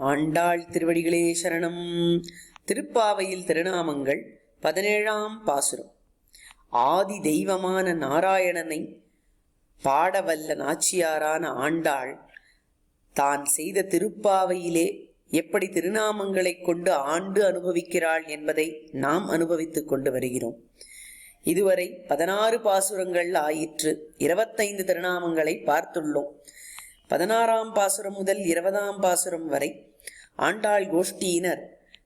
ஆண்டாள் திருவடிகளே சரணம். திருப்பாவையில் திருநாமங்கள் பதினேழாம் பாசுரம். ஆதி தெய்வமான நாராயணனை பாடவல்ல நாச்சியாரான ஆண்டாள் தான் செய்த திருப்பாவையிலே எப்படி திருநாமங்களை கொண்டு ஆண்டு அனுபவிக்கிறாள் என்பதை நாம் அனுபவித்துக் கொண்டு வருகிறோம். இதுவரை பதினாறு பாசுரங்கள் ஆயிற்று. இருபத்தைந்து திருநாமங்களை பார்த்துள்ளோம். பதினாறாம் பாசுரம் முதல் இருபதாம் பாசுரம் வரை ஆண்டாள் கோஷ்டியினர்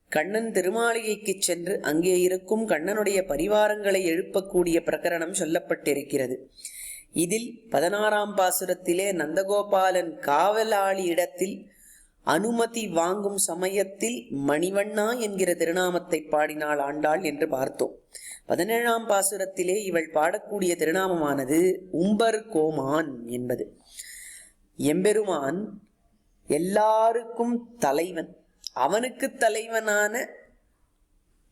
கண்ணன் திருமாளிகைக்குச் சென்று அங்கே இருக்கும் கண்ணனுடைய பரிவாரங்களை எழுப்பக்கூடிய பிரகரணம் சொல்லப்பட்டிருக்கிறது. இதில் பதினாறாம் பாசுரத்திலே நந்தகோபாலன் காவலாளி இடத்தில் அனுமதி வாங்கும் சமயத்தில் மணிவண்ணா என்கிற திருநாமத்தை பாடினாள் ஆண்டாள் என்று பார்த்தோம். பதினேழாம் பாசுரத்திலே இவள் பாடக்கூடிய திருநாமமானது உம்பர் கோமான் என்பது. எம்பெருமான் எல்லாருக்கும் தலைவன் அவனுக்கு தலைவனான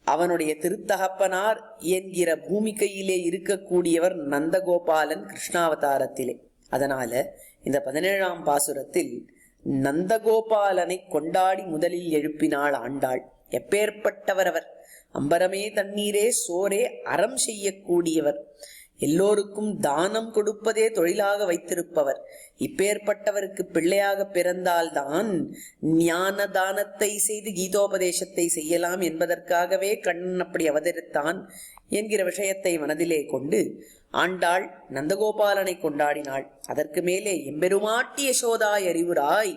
அவனுடைய திருத்தகப்பனார் என்கிற பூமிக்கையிலே இருக்கக்கூடியவர் நந்தகோபாலன் கிருஷ்ணாவதாரத்திலே. அதனால இந்த பதினேழாம் பாசுரத்தில் நந்தகோபாலனை கொண்டாடி முதலில் எழுப்பினாள் ஆண்டாள். எப்பேற்பட்டவர் அவர்? அம்பரமே தண்ணீரே சோரே அறம் செய்யக்கூடியவர். எல்லோருக்கும் தானம் கொடுப்பதே தொழிலாக வைத்திருப்பவர். இப்பேற்பட்டவருக்கு பிள்ளையாக பிறந்தால்தான் ஞான தானத்தை செய்து கீதோபதேசத்தை செய்யலாம் என்பதற்காகவே கண்ணன் அப்படி அவதரித்தான். என்கிற விஷயத்தை மனதிலே கொண்டு ஆண்டாள் நந்தகோபாலனை கொண்டாடினாள். அதற்கு மேலே எம்பெருமாட்டி யசோதாய் அறிவுராய்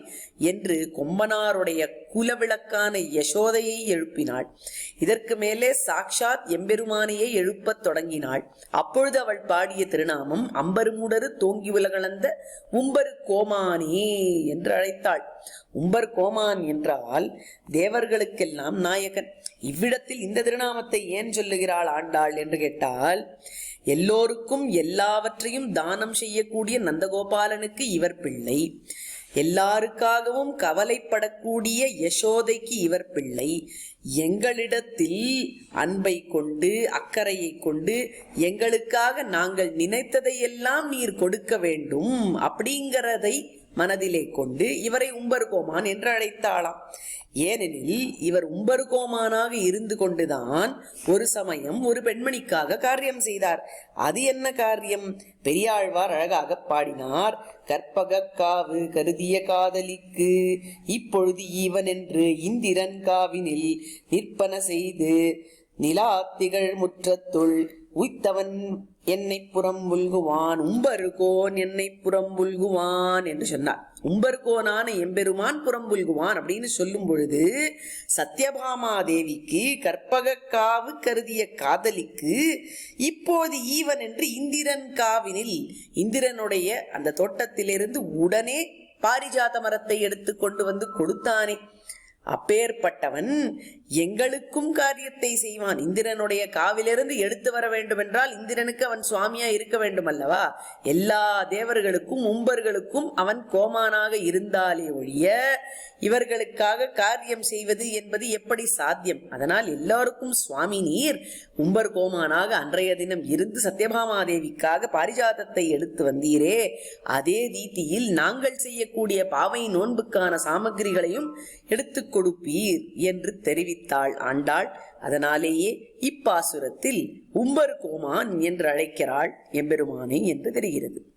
என்று கொம்பனாருடைய குலவிளக்கான யசோதையை எழுப்பினாள். இதற்கு மேலே சாக்ஷாத் எம்பெருமானையே எழுப்பத் தொடங்கினாள். அப்பொழுது அவள் பாடிய திருநாமம் அம்பருமுடரு தோங்கி உலகளந்த உம்பரு கோமானே என்று அழைத்தாள். உம்பர் கோமான் என்றால் தேவர்களுக்கெல்லாம் நாயகன். இவ்விடத்தில் இந்த திருநாமத்தை ஏன் சொல்லுகிறாள் ஆண்டாள்? என்று கேட்டால் எல்லோருக்கும் எல்லாவற்றையும் தானம் செய்யக்கூடிய நந்தகோபாலனுக்கு இவர் பிள்ளை. எல்லாருக்காகவும் கவலைப்படக்கூடிய யசோதைக்கு இவர் பிள்ளை. எங்களிடத்தில் அன்பை கொண்டு அக்கறையை கொண்டு எங்களுக்காக நாங்கள் நினைத்ததையெல்லாம் நீர் கொடுக்க வேண்டும் அப்படிங்கிறதை மனதிலே கொண்டு இவரை உம்பர்கோமான் என்று அழைத்தாளாம். ஏனெனில் இவர் உம்பர்கோமானாக இருந்து கொண்டுதான் ஒரு சமயம் ஒரு பெண்மணிக்காக காரியம் செய்தார். அது என்ன காரியம்? பெரியாழ்வார் அழகாக பாடினார் கற்பக காவு கருதிய காதலிக்கு இப்பொழுது ஈவன் என்று இந்திரன் காவினில் நிற்பன செய்து நிலாத்திகள் முற்றத்துள் உய்த்தவன் என்னை புறம் உல்குவான் உம்பருகோன் என்னை புறம் உல்குவான் என்று சொன்னார். உம்பருகோனான எம்பெருமான் புறம் உல்குவான் அப்படின்னு சொல்லும் பொழுது சத்யபாமா தேவிக்கு கற்பக காவு கருதிய காதலிக்கு இப்போது ஈவன் என்று இந்திரன் காவினில் இந்திரனுடைய அந்த தோட்டத்திலிருந்து உடனே பாரிஜாத மரத்தை எடுத்து கொண்டு வந்து கொடுத்தானே. அப்பேற்பட்டவன் எங்களுக்கும் காரியத்தை செய்வான். இந்திரனுடைய காவிலிருந்து எடுத்து வர வேண்டும் என்றால் இந்திரனுக்கு அவன் சுவாமியா இருக்க வேண்டும் அல்லவா எல்லா தேவர்களுக்கும் உம்பர்களுக்கும் அவன் கோமானாக இருந்தாலே ஒழிய இவர்களுக்காக காரியம் செய்வது என்பது எப்படி சாத்தியம்? அதனால் எல்லாருக்கும் சுவாமி நீர் உம்பர் கோமானாக அன்றைய தினம் இருந்து சத்யபாமாதேவிக்காக பாரிஜாதத்தை எடுத்து வந்தீரே. அதே ரீதியில் நாங்கள் செய்யக்கூடிய பாவை நோன்புக்கான சாமகிரிகளையும் எடுத்துக் கொடுப்பீர் என்று தெரிவித்தாள் ஆண்டாள். அதனாலேயே இப்பாசுரத்தில் உம்பர் கோமான் என்று அழைக்கிறாள் எம்பெருமானே என்று தெரிகிறது.